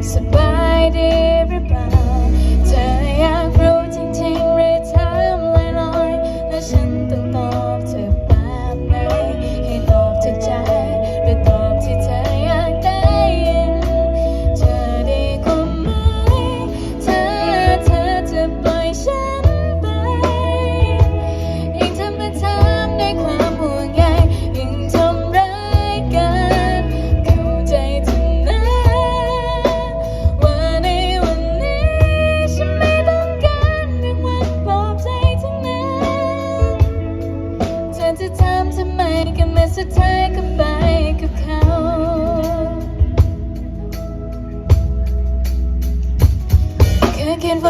It's abiding.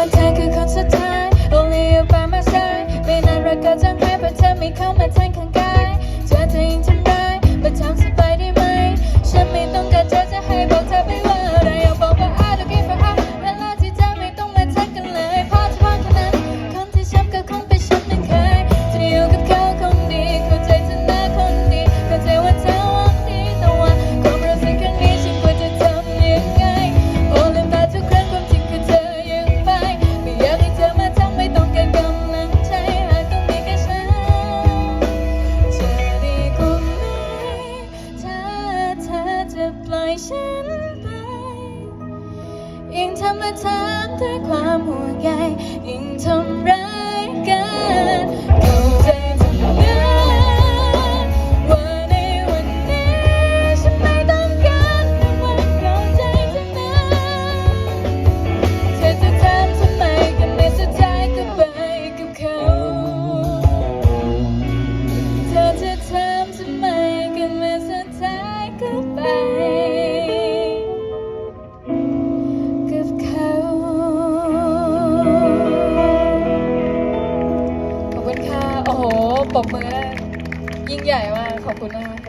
take a consultation. ยิ่งทำมาะถามด้วยความห่วงใยยิ่งทำร้ายกัน ปรบมือยิ่งใหญ่มาก ขอบคุณมาก